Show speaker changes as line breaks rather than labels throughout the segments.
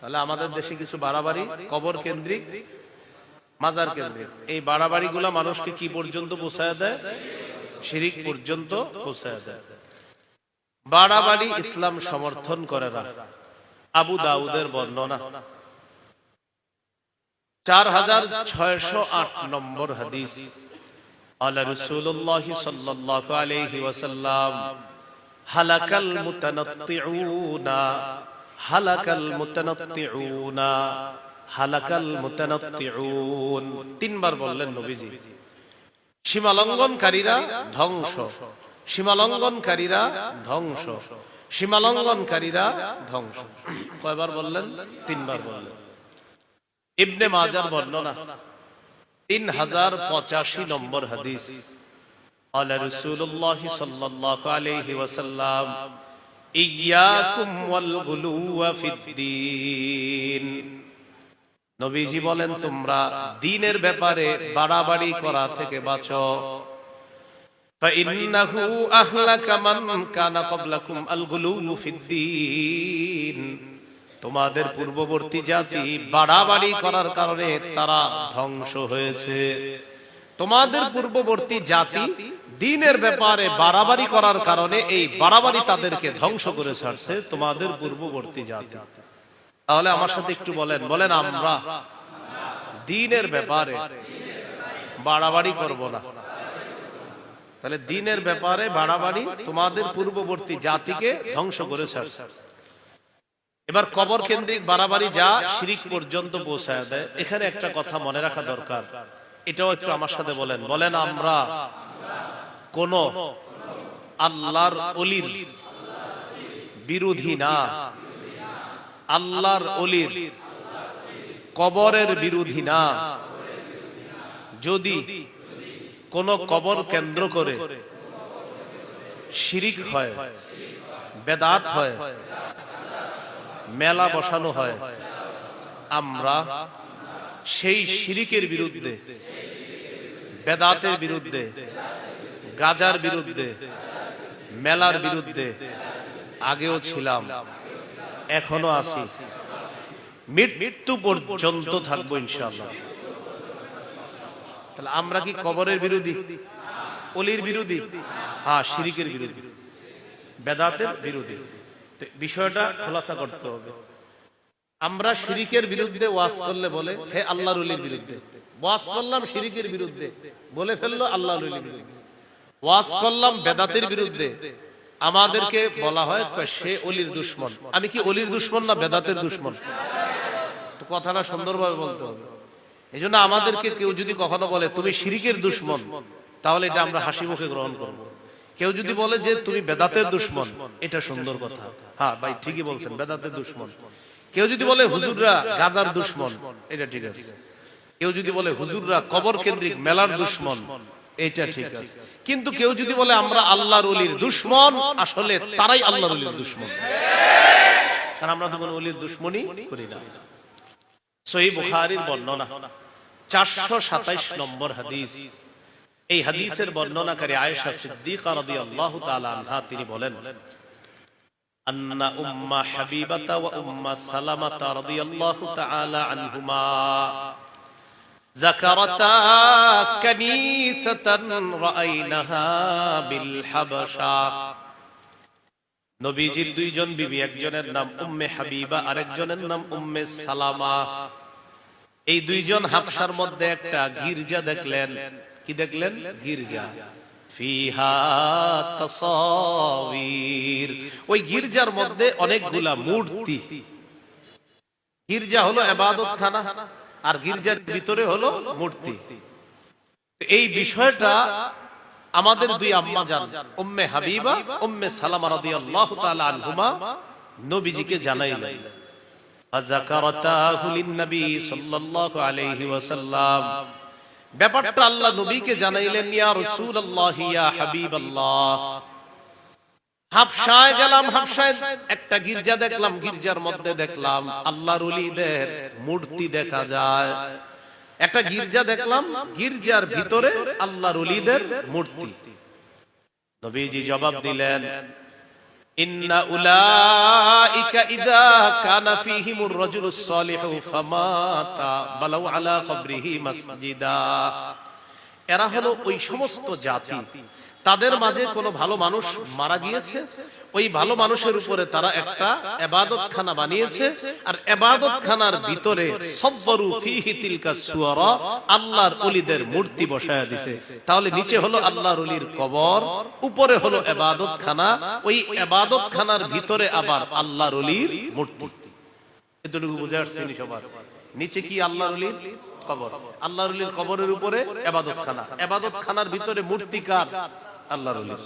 তাহলে আমাদের দেশে কিছু বাড়াবাড়ি, কবর কেন্দ্রিক, মাজার কেন্দ্রিক। এই বাড়াবাড়ি গুলা মানুষকে কি পর্যন্ত পৌঁছায় দেয়? শিরিক পর্যন্ত পৌঁছায় দেয়। বাড়াবাড়ি ইসলাম সমর্থন করে না। আবু দাউদের বর্ণনা। চার হাজার ছয়শো আট নম্বর হাদিস। আল্লাহ রসুল্লাহ হালাকাল মুতানাত্তিউনা হালাকাল মুতানাত্তিউনা, হালাকাল মুতানাত্তিউন। তিনবার বললেন নবীজি। সীমালঙ্ঘনকারীরা ধ্বংস। সীমালঙ্ঘনকারীরা ধ্বংস। সীমালঙ্ঘনকারীরা ধ্বংস। কয়বার বললেন? তিনবার বললেন। ইবনে মাজার বর্ণনা। তিন হাজার পঁচাশি নম্বর হাদিস। আল্লাহ রসুল্লাহ সাল্লাল্লাহু আলাইহি ওয়াসাল্লাম ইয়াকুম ওয়াল গুলুওয়া ফিদ্দিন নবীজি বলেন তোমরা দিনের ব্যাপারে বাড়াবাড়ি করা থেকে বাঁচো فإنه أهلك من كان قبلكم الغلو في الدين তোমাদের পূর্ববর্তী জাতি বাড়াবাড়ি করার কারণে তারা ধ্বংস হয়েছে তোমাদের পূর্ববর্তী জাতি দিনের ব্যাপারে বাড়াবাড়ি করার কারণে এই বাড়াবাড়ি তাদেরকে ধ্বংস করে ছাড়ছে তোমাদের পূর্ববর্তী জাতি। তাহলে আমার সাথে একটু বলেন বলেন আমরা দিনের ব্যাপারে বাড়াবাড়ি করব না। তাহলে দিনের ব্যাপারে বাড়াবাড়ি তোমাদের পূর্ববর্তী জাতিকে ধ্বংস করে ছাড়ছে। এবার কবর কেন্দ্রিক বাড়াবাড়ি যা শিরিক পর্যন্ত পৌঁছায় দেয়, এখানে একটা কথা মনে রাখা দরকার। এটাও একটু আমার সাথে বলেন। বলেন। আমরা কোন আল্লাহর অলির বিরোধী না। আল্লাহর অলির কবরের বিরোধী না। যদি কোন কবর কেন্দ্র করে শিরিক হয় বেদাত হয় মেলা বসানো হয় আমরা সেই শিরিকের বিরুদ্ধে, বেদাতের বিরুদ্ধে, গাজার বিরুদ্ধে, মেলার বিরুদ্ধে আগেও ছিলাম, এখনও আছি। মৃত্যু পর্যন্ত থাকব ইনশাআল্লাহ। তাহলে আমরা কি কবরের বিরোধী? অলির বিরোধী? হ্যাঁ শিরিকের বিরোধী। বেদাতের বিরোধী। বিষয়টা খোলাসা করতে হবে। আমরা শিরিকের বিরুদ্ধে ওয়াজ করলে বলে, হে আল্লাহর অলির বিরুদ্ধে। ওয়াজ করলাম শিরিকের বিরুদ্ধে, বলে ফেলল আল্লাহর অলির বিরুদ্ধে। ওয়াজ করলাম বেদাতের বিরুদ্ধে। আমাদেরকে বলা হয় সে অলির দুশ্মন। আমি কি অলির দুশ্মন না বেদাতের দুশ্মন? তো কথাটা সুন্দরভাবে বলতে হবে। এই জন্য আমাদেরকে কেউ যদি কখনো বলে, তুমি শিরিকের দুশ্মন, তাহলে এটা আমরা হাসি মুখে গ্রহণ করব। কেউ যদি বলে যে, তুমি বেদাতের দুশ্মন, এটা সুন্দর কথা। হ্যাঁ ভাই, ঠিকই বলছেন, বেদাতের দুশ্মন। কেউ যদি বলে হুজুররা গাজার দুশ্মন, এটা ঠিক আছে। কেউ যদি বলে হুজুররা কবর কেন্দ্রিক মেলার দুশ্মন, এটা ঠিক আছে। কিন্তু কেউ যদি বলে আমরা আল্লাহর অলির দুশ্মন, আসলে তারাই আল্লাহর অলির দুশ্মন। কারণ আমরা তো কোনো অলির দুশ্মনই করি না। সহি বুখারীর বর্ণনা, চারশো সাতাইশ নম্বর হাদিস। এই হাদিসের বর্ণনাকারী আয়েশা সিদ্দিকা রাদিয়াল্লাহু তাআলা আনহা তিনি বলেন আন্না উম্মা হাবিবাতা ওয়া উম্মা সালামাতা রাদিয়াল্লাহু তাআলা আনহুমা ذكرتا كنيسة رأيناها بالحبشة নবীজির দুইজন বিবি একজনের নাম উম্মে হাবিবা আরেকজনের নাম উম্মে সালামা এই দুইজন হাফসার মধ্যে একটা গির্জা দেখলেন কি দেখলেন গির্জা ফিহা তাসাবির ওই গির্জার মধ্যে অনেকগুলা মূর্তি। গির্জা হলো এবাদত খানা আর গির্জার ভিতরে হলো মূর্তি। এই বিষয়টা আমাদের দুই আম্মা জান, উম্মে হাবিবা, উম্মে সালামা রাদিয়াল্লাহু তাআলা আনহুমা নবীজিকে লিন-নবী সাল্লাল্লাহু আলাইহি ওয়াসাল্লাম। ব্যাপারটা আল্লাহ নবীকে জানাইলেন, ইয়া রাসূলুল্লাহ, ইয়া হাবিবাল্লাহ। হাফসায় গেলাম, হাফসায় একটা গির্জা দেখলাম, গির্জার মধ্যে দেখলাম আল্লাহর ওলিদের মূর্তি দেখা যায়। একটা গির্জা দেখলাম, গির্জার ভিতরে আল্লাহর ওলিদের মূর্তি। নবীজি জবাব দিলেন ইন্না ইদা এরা হলো ওই সমস্ত জাতি তাদের মাঝে কোনো ভালো মানুষ মারা গিয়েছে? ওই ভালো মানুষের উপরে তারা একটা এবাদত খানা বানিয়েছে, আর এবাদত খানার ভিতরে সব্বরু ফিহি তিলকা সুয়ারা, আল্লাহর ওলিদের মূর্তি বসায় দিছে। তাহলে নিচে হলো আল্লাহর ওলির কবর, উপরে হলো এবাদত খানা ওই এবাদত খানার ভিতরে আবার আল্লাহর ওলির মূর্তি। এতটুকু বুঝে আসছে নি সবার? নিচে কি আল্লাহর ওলির কবর? আল্লাহর ওলির কবরের উপরে এবাদত খানা এবাদত খানার ভিতরে মূর্তি কার? আল্লাহর ওলির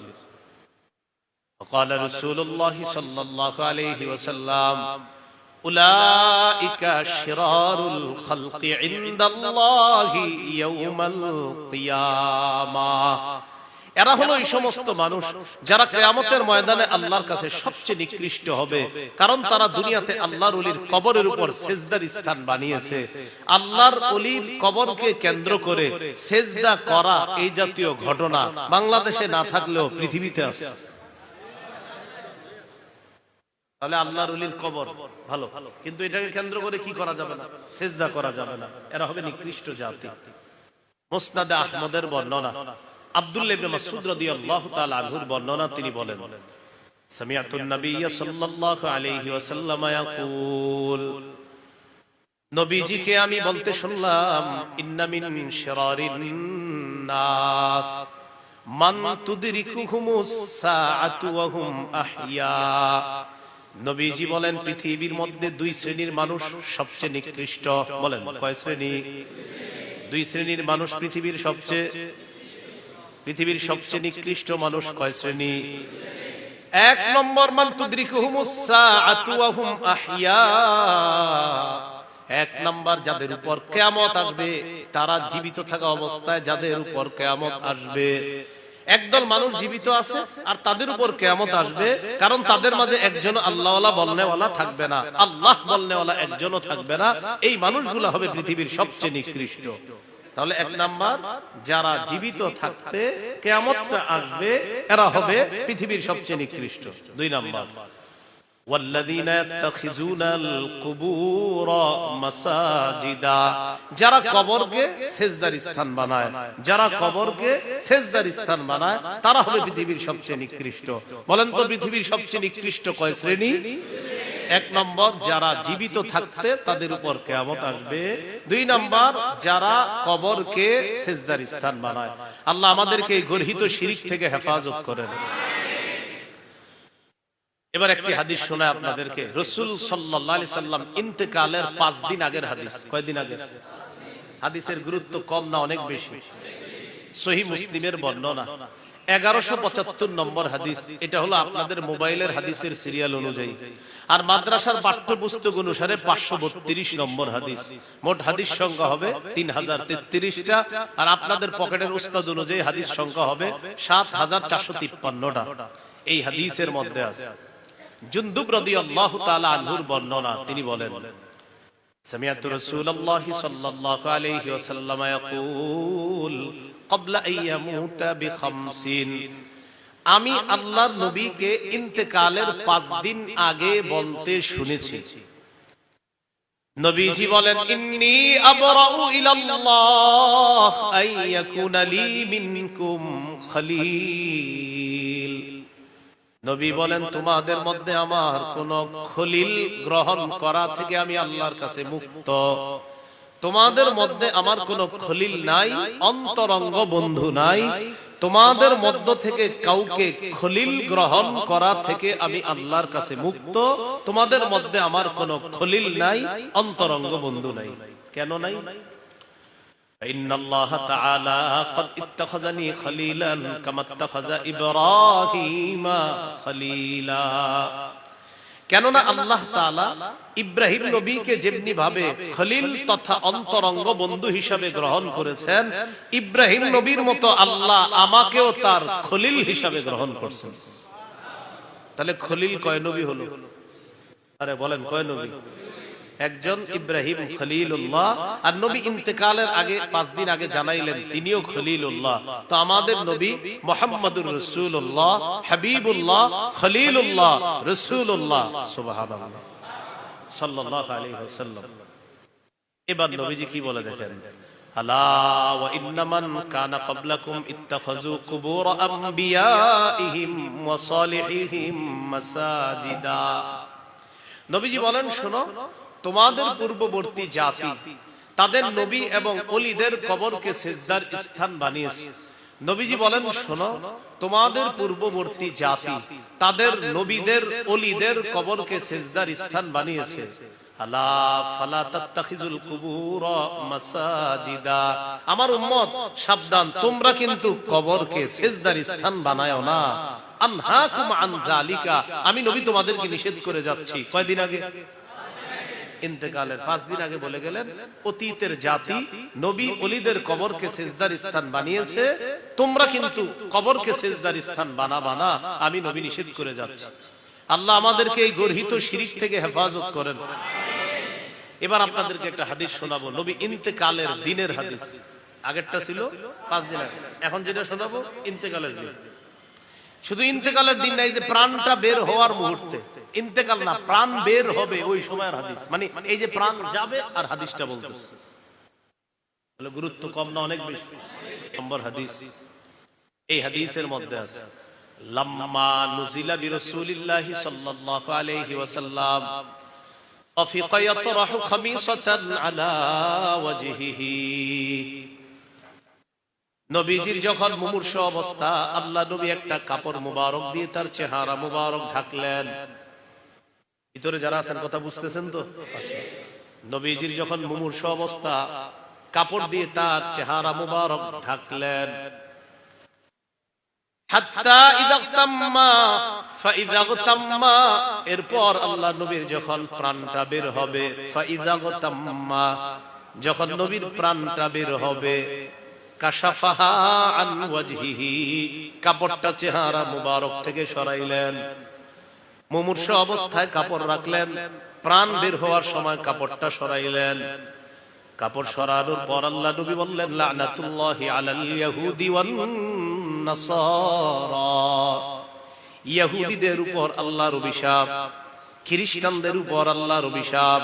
قال رسول الله صلى الله عليه وسلم أولئك شرار الخلق عند الله يوم القيامة এরা হলো এই সমস্ত মানুষ যারা কেয়ামতের ময়দানে আল্লাহর কাছে সবচেয়ে নিকৃষ্ট হবে। কারণ তারা দুনিয়াতে আল্লাহর অলির কবরের উপর সেজদার স্থান বানিয়েছে। আল্লাহর অলির কবরকে কেন্দ্র করে সেজদা করা এই জাতীয় ঘটনা বাংলাদেশে না থাকলেও পৃথিবীতে আছে। তাহলে আল্লাহর অলির কবর ভালো। কিন্তু এটাকে কেন্দ্র করে কি করা যাবে না? সেজদা করা যাবে না। এরা হবে নিকৃষ্ট জাতি। মুসনাদে আহমদের বর্ণনা। আব্দুল্লাহ ইবনে মাসউদ তাআলা আনহুর বর্ণনা তিনি বলেন সামিআতুন নাবিয়্য সাল্লাল্লাহু আলাইহি ওয়াসাল্লাম ইয়াকুল। নবীজিকে আমি বলতে শুনলাম, ইন্না মিন শিরারিন নাস, মান তুদরিকুহুমুস সাআতু ওয়া হুম আহইয়া। নবীজি বলেন, পৃথিবীর মধ্যে দুই শ্রেণির মানুষ সবচেয়ে নিকৃষ্ট। বলেন, কয় শ্রেণি? দুই শ্রেণির মানুষ পৃথিবীর সবচেয়ে পৃথিবীর সবচেয়ে নিকৃষ্ট মানুষ কয় শ্রেণি? এক নম্বর, মান এক নাম্বার, যাদের উপর কেয়ামত আসবে, তারা জীবিত থাকা অবস্থায় যাদের উপর কেয়ামত আসবে। একদল মানুষ জীবিত আছে আর তাদের উপর কেয়ামত আসবে, কারণ তাদের মাঝে একজন আল্লাহওয়ালা বলনেওয়ালা থাকবে না। আল্লাহ বলনেওয়ালা একজনও থাকবে না। এই মানুষগুলো হবে পৃথিবীর সবচেয়ে নিকৃষ্ট। তাহলে এক নাম্বার যারা জীবিত থাকতে কেয়ামতটা আসবে এরা হবে পৃথিবীর সবচেয়ে নিকৃষ্ট দুই নাম্বার والذين يتخذون القبور مساجدا যারা কবরকে সেজদার স্থান বানায় যারা কবরকে সেজদার স্থান বানায় তারা হবে পৃথিবীর সবচেয়ে নিকৃষ্ট বলেন তো পৃথিবীর সবচেয়ে নিকৃষ্ট কয় শ্রেণী এক নম্বর, যারা জীবিত থাকতে তাদের উপর কেয়ামত আসবে। দুই নম্বর, যারা কবরকে সেজদার স্থান বানায়। আল্লাহ আমাদেরকে এই গর্হিত শিরিক থেকে হেফাজত করেন। এবার একটি হাদিস শোনায় আপনাদেরকে। রসুল সাল্লাম ইন্তেকালের পাঁচ দিন আগের হাদিস। কয়দিন আগের? হাদিসের গুরুত্ব কম না অনেক বেশি? সহি মুসলিমের বর্ণনা। এগারোশো পঁচাত্তর নম্বর হাদিস এটা হলো আপনাদের মোবাইলের হাদিসের সিরিয়াল অনুযায়ী আর মাদ্রাসার পাঠ্যপুস্তক অনুসারে পাঁচশো বত্রিশ নম্বর হাদিস মোট হাদিস সংখ্যা হবে তিন হাজার তেত্রিশটা আর আপনাদের পকেটের উস্তাদ অনুযায়ী হাদিস সংখ্যা হবে সাত হাজার চারশো তিপ্পান্নটা এই হাদিসের মধ্যে আছে জুন্দুব রাদিয়াল্লাহু তাআলা আনহুর বর্ণনা তিনি বলেন سمعت رسول الله صلى الله عليه وسلم يقول আমি আল্লাহ নবীকে ইন্তকালের পাঁচ দিন আগে বলতে শুনেছি। নবীজি বলেন, ইন্নি আবরাউ ইলাল্লাহ লি মিনকুম খলিল। নবী বলেন, তোমাদের মধ্যে আমার কোন খলিল গ্রহণ করা থেকে আমি আল্লাহর কাছে মুক্ত। তোমাদের মধ্যে আমার কোন খলিল নাই অন্তরঙ্গ বন্ধু নাই তোমাদের মধ্য থেকে কাউকে খলিল গ্রহণ করা থেকে আমি আল্লাহর কাছে মুক্ত তোমাদের মধ্যে আমার কোন খলিল নাই অন্তরঙ্গ বন্ধু নাই কেন নাই إن الله تعالى قد اتخذني خليلا كما اتخذ إبراهيم خليلا কেননা আল্লাহ তালা ইব্রাহিম নবীকে যেমনি ভাবে খলিল তথা অন্তরঙ্গ বন্ধু হিসাবে গ্রহণ করেছেন, ইব্রাহিম নবীর মতো আল্লাহ আমাকেও তার খলিল হিসাবে গ্রহণ করছেন। তাহলে খলিল কয় নবী হলো? আরে বলেন, কয় নবী? একজন ইব্রাহিম খলিলুল্লাহ। আর নবী ইন্তেকালের আগে পাঁচ দিন আগে জানাইলেন তিনিও খলিলুল্লাহ। তো আমাদের নবী মোহাম্মদুর রসুল্লাহ হাবিবুল্লাহ খলিলুল্লাহ রসুল্লাহ সুবহানাল্লাহ। সাল্লাল্লাহু আলাইহি ওয়াসাল্লাম। এবার নবীজি কি বলে দেখেন? আলা ওয়া ইন্নামান কানা ক্বাবলাকুম ইত্তাখাযু কুবুর আম্বিয়াইহিম ওয়া সালিহিহিম মাসাজিদা। নবীজি বলেন শোনো তোমাদের পূর্ববর্তী জাতি, তাদের নবী এবং অলিদের কবরকে সেজদার স্থান বানিয়েছে। নবীজি বলেন, শোনো, তোমাদের পূর্ববর্তী জাতি, তাদের নবীদের, অলিদের কবরকে সেজদার স্থান বানিয়েছে। আমার উম্মত, সাবধান, তোমরা কিন্তু কবরকে সেজদার স্থান বানায়ও না। আমি নবী তোমাদেরকে নিষেধ করে যাচ্ছি। কয়দিন আগে? ইন্তেকালের পাঁচ দিন আগে বলে গেলেন, অতীতের জাতি নবী অলিদের কবরকে সেজদার স্থান বানিয়েছে, তোমরা কিন্তু কবরকে সেজদার স্থান বানা বানা আমি নবী নিষেধ করে যাচ্ছি। আল্লাহ আমাদেরকে এই গর্হিত শিরিক থেকে হেফাজত করেন। এবার আপনাদেরকে একটা হাদিস শোনাবো, নবী ইন্তেকালের দিনের হাদিস। আগেরটা ছিল পাঁচ দিন আগে, এখন যেটা শোনাবো, ইন্তেকালের দিন। শুধু ইন্তেকালের দিন নাই, যে প্রাণটা বের হওয়ার মুহূর্তে। ইন্তেকাল না প্রাণ বের হবে ওই সময়ের হাদিস মানে এই যে প্রাণ যাবে আর হাদিসটা বলতেছে তাহলে গুরুত্ব কম না অনেক বেশি নম্বর হাদিস এই হাদিসের মধ্যে আছে লাম্মা নুজিলা বিরাসূলিল্লাহি সাল্লাল্লাহু আলাইহি ওয়াসাল্লাম أفق يطرح خميصة على وجهه নবীজির যখন মুমূর্ষ অবস্থা আল্লাহ নবী একটা কাপড় মুবারক দিয়ে তার চেহারা মুবারক ঢাকলেন ভিতরে যারা আছেন কথা বুঝতেছেন তো। নবীজির যখন মুমূর্ষ অবস্থা, কাপড় দিয়ে তার চেহারা মুবারক ঢাকলেন এরপর আল্লাহ নবীর যখন প্রাণটা বের হবে যখন নবীর প্রাণটা বের হবে, কাশাফাহা কাপড়টা চেহারা মুবারক থেকে সরাইলেন মুমূর্ষ অবস্থায় কাপড় রাখলেন, প্রাণ বের হওয়ার সময় কাপড়টা সরাইলেন। কাপড় সরানোর পর আল্লাহ নবী বললেন, লানাতুল্লাহি আলাল ইয়াহুদি ওয়ান নাসারা। ইহুদিদের উপর আল্লাহর অভিশাপ, খ্রিস্টানদের উপর আল্লাহর অভিশাপ।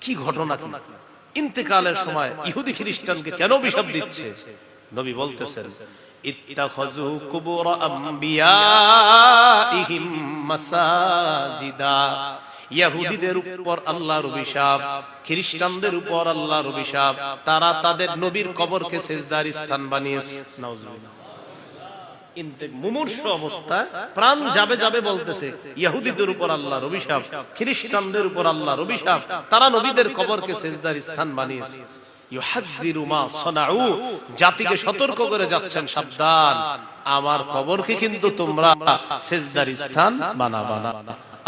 কি ঘটনা কি? ইন্তেকালের সময় ইহুদি খ্রিস্টানকে কেন অভিশাপ দিচ্ছে? নবী বলতেছেন উপর আল্লাহর অভিশাপ, খ্রিস্টানদের উপর আল্লাহর অভিশাপ, তারা তাদের নবীর কবরকে সেজদার স্থান বানিয়েছে। প্রাণ যাবে যাবে বলতেছে ইহুদিদের উপর খ্রিস্টানদের উপর তারা নবীদের কবরকে সেজদার স্থান বানিয়েছে। জাতিকে সতর্ক করে যাচ্ছেন সাবধান আমার কবরকে কিন্তু তোমরা সেজদার স্থান বানাবা না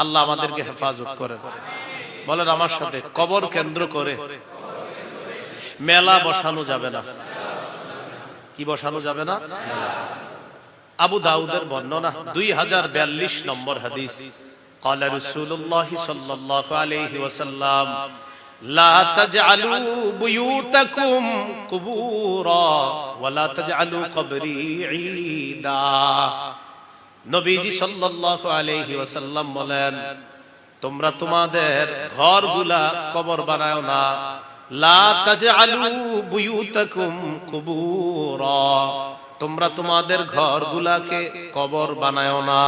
আল্লাহ আমাদেরকে হেফাজত করেন বলেন আমার সাথে কবর কেন্দ্র করে মেলা বসানো যাবে না কি বসানো যাবে না আবু দাউদের বর্ণনা দুই হাজার বিয়াল্লিশ নম্বর হাদিস قال رسول الله صلى الله عليه وسلم لا تجعلوا بيوتكم قبورا ولا تجعلوا قبري عيدا নবীজি সাল্লাল্লাহু আলাইহি ওয়াসাল্লাম বলেন তোমরা তোমাদের ঘরগুলা কবর বানাও না লা তাজআলু বুয়ুতাকুম কুবুরা তোমরা তোমাদের ঘরগুলাকে কবর বানায়ও না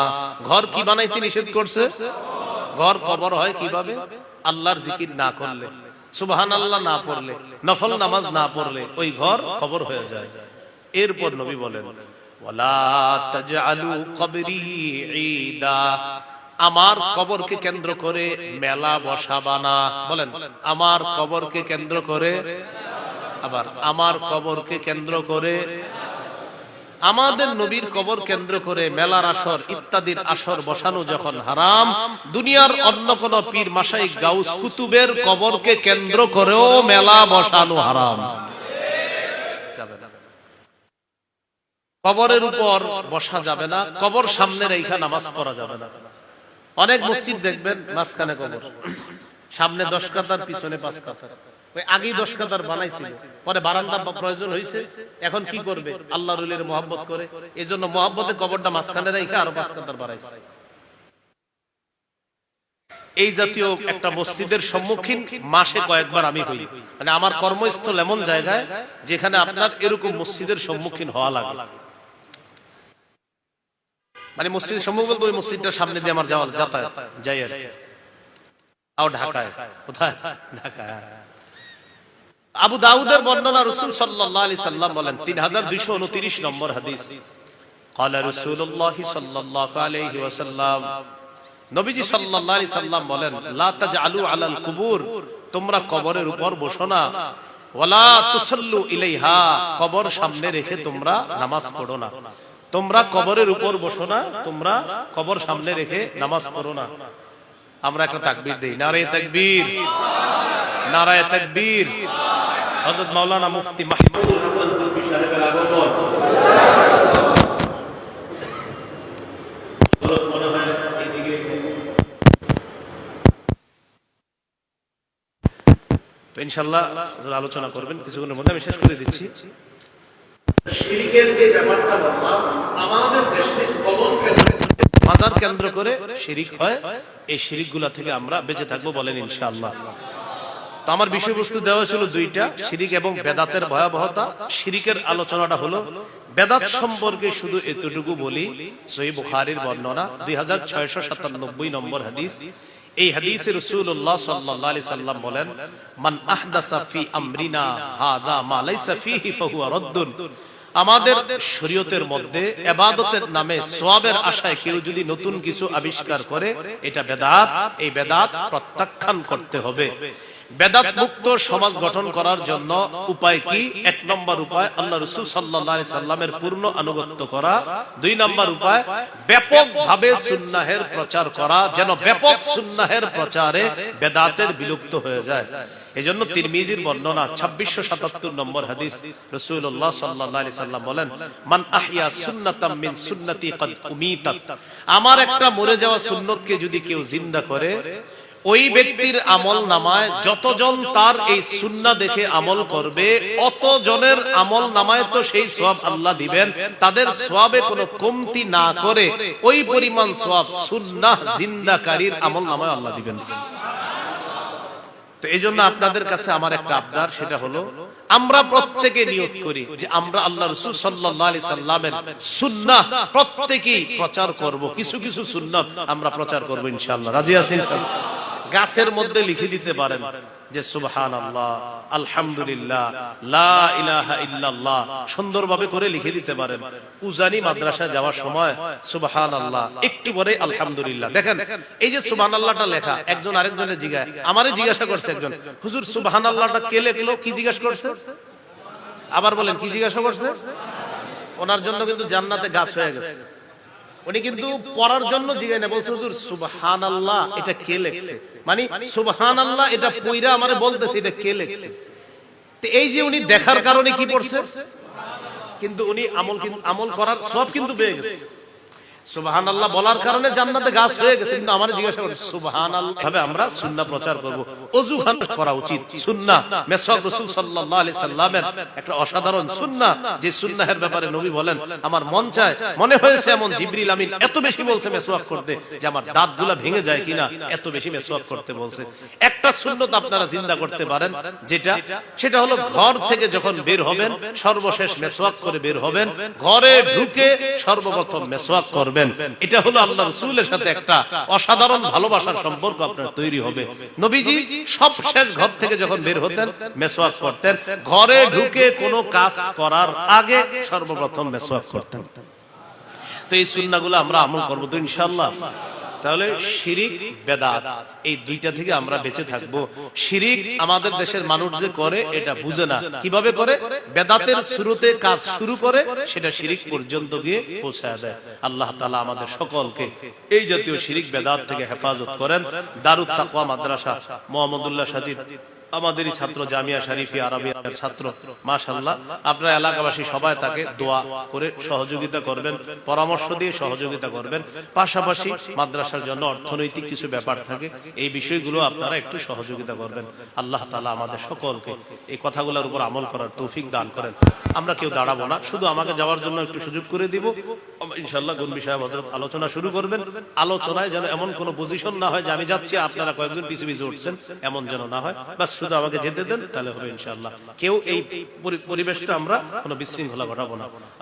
ঘর কি বানাইতে নিষেধ করছে ঘর কবর হয় কিভাবে আল্লাহর জিকির না করলে সুবহান আল্লাহ না পড়লে, নফল নামাজ না পড়লে ওই ঘর কবর হয়ে যায়। এরপর নবী বলেন আমার কবরকে কেন্দ্র করে মেলা বসাবা না। বলেন, আমার কবরকে কেন্দ্র করে আবার, আমার কবরকে কেন্দ্র করে আমাদের নবীর কবর কেন্দ্র করে মেলার আসর, ইত্যাদির আসর বসানো যখন হারাম, দুনিয়ার অন্য কোন পীর মাসাই গাউস কুতুবের কবরকে কেন্দ্র করেও মেলা বসানো হারাম। কবরের উপর বসা যাবে না, কবর সামনে রেখা নামাজ পড়া যাবে না। অনেক মসজিদ দেখবেন, মাঝখানে কবর। সামনে দশ কাতার, পিছনে পাঁচ কাতার। মসজিদের সম্মুখীন মাসে কয়েকবার আমি হই। মানে আমার কর্মস্থল এমন জায়গায় যেখানে আপনার এরকম মসজিদের সম্মুখীন হওয়া লাগে। মানে মসজিদের সম্মুখ বলতে ওই মসজিদটার সামনে দিয়ে আমার যাওয়া যাতায়াত যাই আর ঢাকায়। কোথায়? ঢাকায়। আবু দাউদের বর্ণনা রসুল সাল্লাল্লাহু আলাইহি সাল্লাম বলেন 3229 নম্বর হাদিস قال رسول الله صلى الله عليه وسلم নবীজি সাল্লাল্লাহু আলাইহি সাল্লাম বলেন লা তাজআলু আলাল কুবুর তোমরা কবরের উপর বসো না ওয়ালা তুসাল্লু ইলাইহা কবর সামনে রেখে তোমরা নামাজ পড়ো না তোমরা কবরের উপর বসো না তোমরা কবর সামনে রেখে নামাজ পড়ো না আমরা একটা তাকবীর দেই নারে তাকবীর নারায়ে তাকবীর হযরত মাওলানা মুফতি মাহমুদুল হাসান সাহেবের আগমন। হুজুর আলোচনা করবেন কিছুক্ষণের মধ্যে আমি শেষ করে দিচ্ছি। মাজার কেন্দ্র করে শিরিক হয়। এই শিরিকগুলা থেকে আমরা বেঁচে থাকব বলেন ইনশাআল্লাহ। তো আমার বিষয়বস্তু দেওয়া ছিল দুইটা, শিরিক এবং বেদাতের ভয়াবহতা। শিরিকের আলোচনাটা হলো, বেদাত সম্পর্কে শুধু এতটুকু বলি, সহি বুখারীর বর্ণনা, দুই নম্বর হাদিস। এই হাদিসে রাসূলুল্লাহ সাল্লাল্লাহু আলাইহি সাল্লাম বলেন, মান আহদাসা ফি আমরিনা, হাদা মা লাইসা ফিহি ফাহুয়া আমাদের শরীয়তের মধ্যে এবাদতের নামে সোয়াবের আশায় কেউ যদি নতুন কিছু আবিষ্কার করে, এটা বেদাত। এই বেদাত প্রত্যাখ্যান করতে হবে। বেদাত মুক্ত সমাজ গঠন করার জন্য উপায় কি? এক নম্বর উপায়, আল্লাহ রসুল সাল্লাহ সাল্লামের পূর্ণ আনুগত্য করা। দুই নম্বর উপায় ব্যাপক ভাবে সুন্নাহের প্রচার করা, যেন ব্যাপক সুন্নাহের প্রচারে বেদাতের বিলুপ্ত হয়ে যায়। তিরমিজির বর্ণনা, ছাব্বিশশো সাতাত্তর নম্বর হাদিস সাল্লাম বলেন, মান আহিয়া মিন সুন্নতি কদ উমিতাত। আমার একটা মরে যাওয়া সুন্নতকে যদি কেউ জিন্দা করে ওই ব্যক্তির আমল নামায় যতজন তার এই সুন্না দেখে আমল করবে অত জনের আমল নামায় তো সেই সোয়াব আল্লাহ দিবেন। তাদের সোয়াবে কোনো কমতি না করে ওই পরিমাণ সোয়াব সুন্নাহ জিন্দাকারীর আমল নামায় আল্লাহ দিবেন। তো এই জন্য আপনাদের কাছে আমার একটা আবদার, সেটা হলো আমরা প্রত্যেকে নিয়োগ করি যে আমরা আল্লাহ রসুল সাল্লাহ সাল্লামের সুন্নাহ প্রত্যেকেই প্রচার করব। কিছু কিছু সুন্নাত আমরা প্রচার করব ইনশাআল্লাহ। রাজি আছেন গাছের মধ্যে লিখে দিতে পারেন যে সুবহান আল্লাহ আলহামদুলিল্লাহ লা ইলাহা ইল্লাল্লাহ সুন্দরভাবে করে লিখে দিতে পারেন। উজানি মাদ্রাসায় যাওয়ার সময় সুবহান আল্লাহ একটু পরে আলহামদুলিল্লাহ। দেখেন এই যে সুবহান আল্লাহটা লেখা একজন আরেকজনের জিজ্ঞাসা আমারই জিজ্ঞাসা করছে একজন। হুজুর সুবহান আল্লাহটা কে লেখলো কি জিজ্ঞাসা করছে? আবার বলেন কি জিজ্ঞাসা করছে? ওনার জন্য কিন্তু জান্নাতে গাছ হয়ে গেছে। উনি কিন্তু পড়ার জন্য বলছে, হুজুর সুবহান আল্লাহ এটা কে লেখছে? মানে সুবহান আল্লাহ এটা আমারে বলতেছে, এটা কে লেখছে? তো এই যে উনি দেখার কারণে কি পড়ছে? কিন্তু উনি আমল আমল করার সব কিন্তু পেয়ে গেছে। আমার একটা মন চায়, মনে হয়েছে এমন জিবরিল আমিন এত বেশি বলছে মেসওয়াক করতে, যে আমার দাঁতগুলা ভেঙে যায় কিনা, এত বেশি মেসওয়াক করতে বলছে। একটা সুন্নাত আপনারা জিন্দা করতে পারেন, যেটা, সেটা হলো ঘর থেকে যখন বের হবেন, সর্বশেষ মেসওয়াক করে বের হবেন, ঘরে ঢুকে সর্বপ্রথম মেসওয়াক করবেন। এটা হলো আল্লাহ রসুলের সাথে একটা অসাধারণ ভালোবাসার সম্পর্ক আপনার তৈরি হবে। নবীজি সব শেষ ঘর থেকে যখন বের হতেন, মেসওয়াক করতেন ঘরে ঢুকে কোনো কাজ করার আগে সর্বপ্রথম মেসওয়াক করতেন। তো এই সুন্নাগুলো আমরা আমল করব তো ইনশাল্লাহ তাহলে শিরিক, বেদাত, এই দুইটা থেকে আমরা বেঁচে থাকব। শিরিক আমাদের দেশের মানুষ যে করে, এটা বুঝে না। কীভাবে করে? বেদাতের শুরুতে কাজ শুরু করে, সেটা শিরিক পর্যন্ত গিয়ে পৌঁছায় দেয়। আল্লাহ তালা আমাদের সকলকে এই জাতীয় শিরিক, বেদাত থেকে হেফাজত করেন। দারুত তাকওয়া মাদ্রাসা, মোহাম্মদুল্লাহ সাজিদ। আমাদেরই ছাত্র জামিয়া শরীফি আরবিয়ার ছাত্র মাশাল্লাহ আপনার এলাকাবাসী সবাই তাকে দোয়া করে সহযোগিতা করবেন, পরামর্শ দিয়ে সহযোগিতা করবেন। পাশাপাশি মাদ্রাসার জন্য অর্থনৈতিক কিছু ব্যাপার থাকে, এই বিষয়গুলো আপনারা একটু সহযোগিতা করবেন। আল্লাহ তালা আমাদের সকলকে এই কথাগুলোর উপর আমল করার তৌফিক দান করেন। আমরা কেউ দাঁড়াবো না, শুধু আমাকে যাওয়ার জন্য একটু সুযোগ করে দিব। ইনশাল্লাহ কোন বিষয়ে হজরত আলোচনা শুরু করবেন। আলোচনায় যেন এমন কোনো পজিশন না হয় যে আমি যাচ্ছি, আপনারা কয়েকজন পিছিয়ে পিছু উঠছেন, এমন যেন না হয়। বাস শুধু আমাকে যেতে দেন, তাহলে হবে ইনশাল্লাহ কেউ এই পরি- পরিবেশটা আমরা কোনো বিশৃঙ্খলা ঘটাবো না।